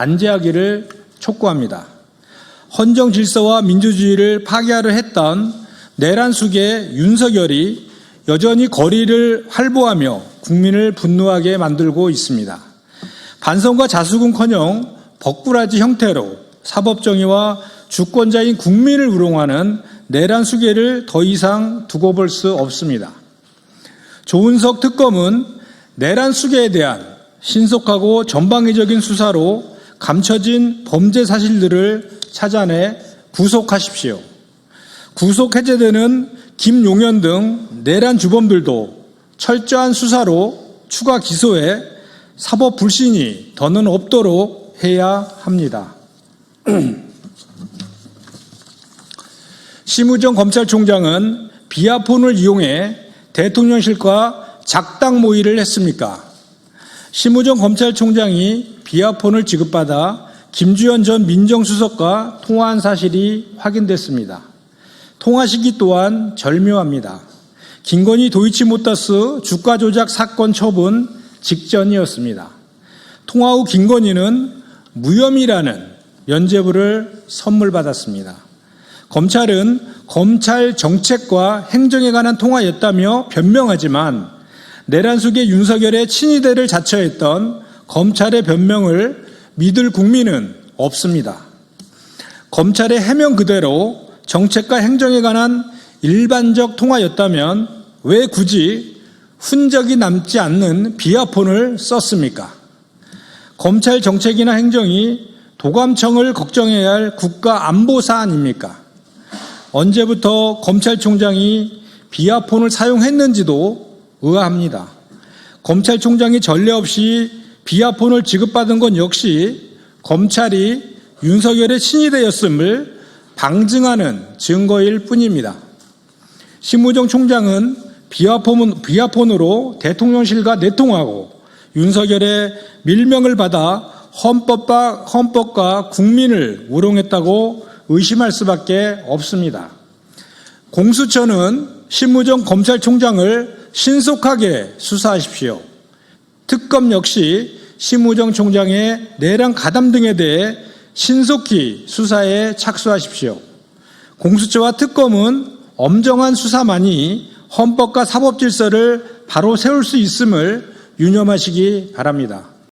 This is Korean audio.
안재하기를 촉구합니다. 헌정 질서와 민주주의를 파괴하려 했던 내란 속의 윤석열이 여전히 거리를 활보하며 국민을 분노하게 만들고 있습니다. 반성과 자수군커녕 벅구라지 형태로 사법정의와 주권자인 국민을 우롱하는 내란 수계를 더 이상 두고 볼 수 없습니다. 조은석 특검은 내란 수계에 대한 신속하고 전방위적인 수사로 감춰진 범죄 사실들을 찾아내 구속하십시오. 구속 해제되는 김용현 등 내란 주범들도 철저한 수사로 추가 기소해 사법 불신이 더는 없도록 해야 합니다. 심우정 검찰총장은 비아폰을 이용해 대통령실과 작당 모의를 했습니까? 심우정 검찰총장이 비아폰을 지급받아 김주현 전 민정수석과 통화한 사실이 확인됐습니다. 통화 시기 또한 절묘합니다. 김건희 도이치모터스 주가 조작 사건 처분 직전이었습니다. 통화 후 김건희는 무혐의라는 면죄부를 선물 받았습니다. 검찰은 검찰 정책과 행정에 관한 통화였다며 변명하지만 내란 속의 윤석열의 친위대를 자처했던 검찰의 변명을 믿을 국민은 없습니다. 검찰의 해명 그대로 정책과 행정에 관한 일반적 통화였다면 왜 굳이 흔적이 남지 않는 비아폰을 썼습니까? 검찰 정책이나 행정이 도감청을 걱정해야 할 국가 안보 사안입니까? 언제부터 검찰총장이 비아폰을 사용했는지도 의아합니다. 검찰총장이 전례 없이 비아폰을 지급받은 건 역시 검찰이 윤석열의 친위대였음을 방증하는 증거일 뿐입니다. 신무정 총장은 비아폰, 비아폰으로 대통령실과 내통하고 윤석열의 밀명을 받아 헌법과, 헌법과 국민을 우롱했다고 의심할 수밖에 없습니다. 공수처는 신무정 검찰총장을 신속하게 수사하십시오. 특검 역시 신무정 총장의 내란 가담 등에 대해 신속히 수사에 착수하십시오. 공수처와 특검은 엄정한 수사만이 헌법과 사법 질서를 바로 세울 수 있음을 유념하시기 바랍니다.